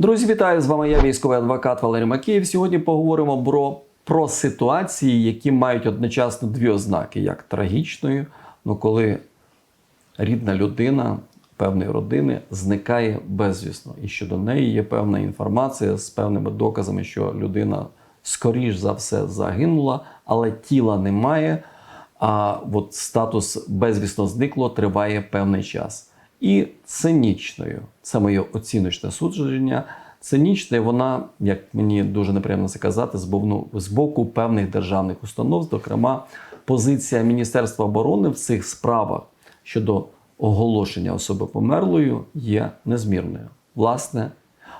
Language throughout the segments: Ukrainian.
Друзі, вітаю з вами. Я військовий адвокат Валерій Макіїв. Сьогодні поговоримо про, про ситуації, які мають одночасно дві ознаки: як трагічної, ну коли рідна людина певної родини зникає безвісно, і щодо неї є певна інформація з певними доказами, що людина скоріш за все загинула, але тіла немає. А от статус безвісно зникло триває певний час. І цинічною, це моє оціночне судження. Цинічною вона, як мені дуже неприємно це казати, з з боку певних державних установ, зокрема, позиція Міністерства оборони в цих справах щодо оголошення особи померлою є незмірною. Власне,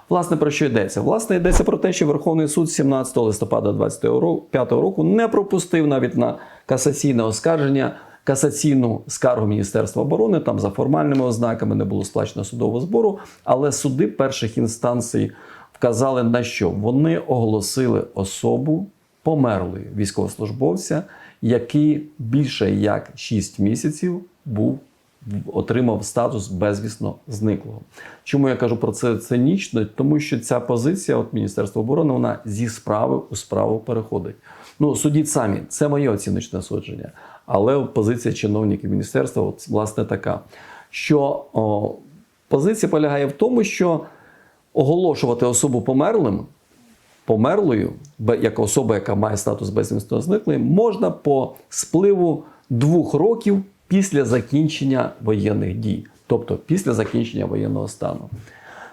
Власне, про що йдеться? Власне, йдеться про те, що Верховний суд 17 листопада 2025 року не пропустив навіть на касаційне оскарження касаційну скаргу Міністерства оборони. Там за формальними ознаками не було сплачено судового збору, але суди перших інстанцій вказали на що? Вони оголосили особу померлої військовослужбовця, який більше як 6 місяців був отримав статус безвісно зниклого. Чому я кажу про це цинічно? Тому що ця позиція от Міністерства оборони вона зі справи у справу переходить. Ну судіть самі, це моє оціночне судження. Але позиція чиновників міністерства, от, власне, така, що о, позиція полягає в тому, що оголошувати особу померлим померлою, як особа, яка має статус безвісно зниклої, можна по спливу двох років після закінчення воєнних дій, тобто після закінчення воєнного стану.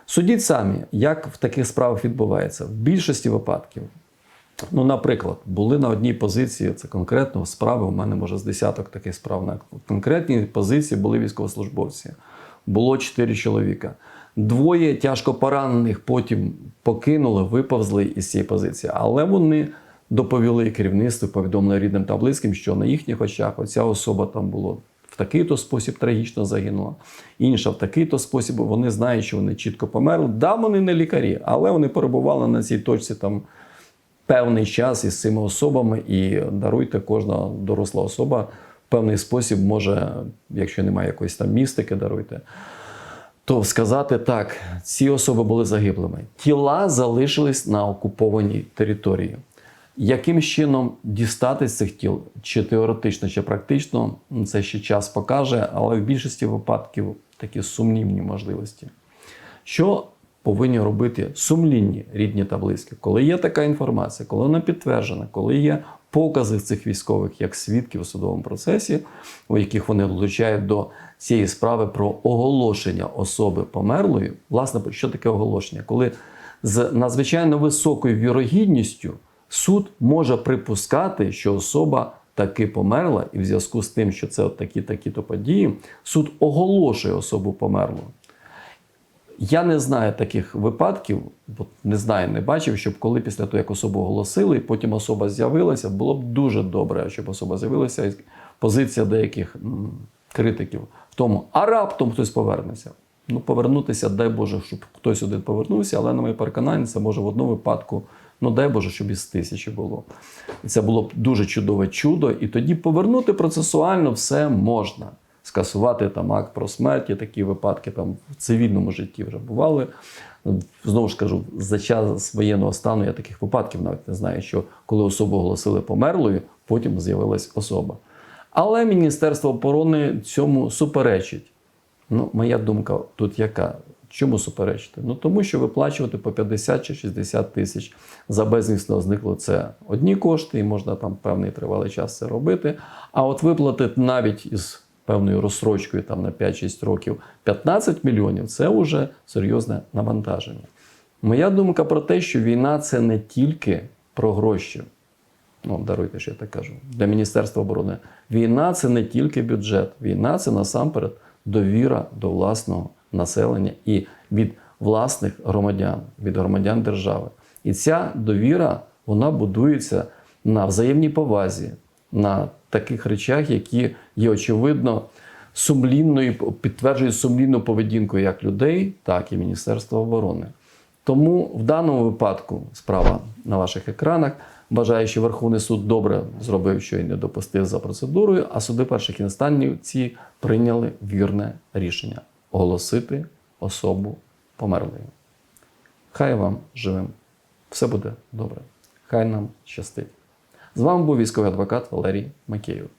Судіть самі, як в таких справах відбувається. В більшості випадків, ну, наприклад, були на одній позиції, це конкретно справи, у мене може з десяток таких справ. На конкретній позиції були військовослужбовці. Було чотири чоловіка. Двоє тяжко поранених потім покинули, виповзли із цієї позиції, але вони доповіли керівництву, повідомили рідним та близьким, що на їхніх очах оця особа там було в такий-то спосіб трагічно загинула, інша в такий-то спосіб. Вони знають, що вони чітко померли. Да, вони не лікарі, але вони перебували на цій точці там певний час із цими особами, і даруйте, кожна доросла особа в певний спосіб може, якщо немає якоїсь там містики, даруйте. То сказати так, ці особи були загиблими. Тіла залишились на окупованій території. Яким чином дістати з цих тіл, чи теоретично, чи практично, це ще час покаже, але в більшості випадків такі сумнівні можливості. Що повинні робити сумлінні рідні та близькі? Коли є така інформація, коли вона підтверджена, коли є покази цих військових як свідків у судовому процесі, у яких вони долучають до цієї справи про оголошення особи померлої, власне, що таке оголошення? Коли з надзвичайно високою вірогідністю суд може припускати, що особа таки померла, і в зв'язку з тим, що це от такі такі-то події, суд оголошує особу померлу. Я не знаю таких випадків, бо не знаю, не бачив, щоб коли після того, як особу оголосили, і потім особа з'явилася, було б дуже добре, щоб особа з'явилася. І позиція деяких критиків в тому, а раптом хтось повернеться. Ну, повернутися, дай Боже, щоб хтось один повернувся, але на моє переконання, це може в одному випадку, ну дай Боже, щоб із тисячі було. І це було б дуже чудове чудо, і тоді повернути процесуально все можна скасувати там акт про смерть, і такі випадки там в цивільному житті вже бували. Знову ж кажу, за час воєнного стану я таких випадків навіть не знаю, що коли особу оголосили померлою, потім з'явилась особа. Але Міністерство оборони цьому суперечить. Ну, моя думка тут яка? Чому суперечити? Ну тому що виплачувати по 50 чи 60 тисяч за безвісно зникло це одні кошти, і можна там певний тривалий час це робити. А от виплатити навіть із певною розстрочкою там на 5-6 років 15 мільйонів це вже серйозне навантаження. Моя думка про те, що війна це не тільки про гроші. Ну, даруйте, що я так кажу, для Міністерства оборони. Війна це не тільки бюджет, війна це насамперед довіра до власного населення і від власних громадян, від громадян держави. І ця довіра вона будується на взаємній повазі, на таких речах, які є очевидно сумлінною, підтверджують сумлінну поведінку як людей, так і Міністерства оборони. Тому в даному випадку справа на ваших екранах. Бажаю, що Верховний суд добре зробив, що й не допустив за процедурою, а суди перших інстанцій прийняли вірне рішення оголосити особу померлою. Хай вам живим. Все буде добре. Хай нам щастить. З вами був військовий адвокат Валерій Макеєв.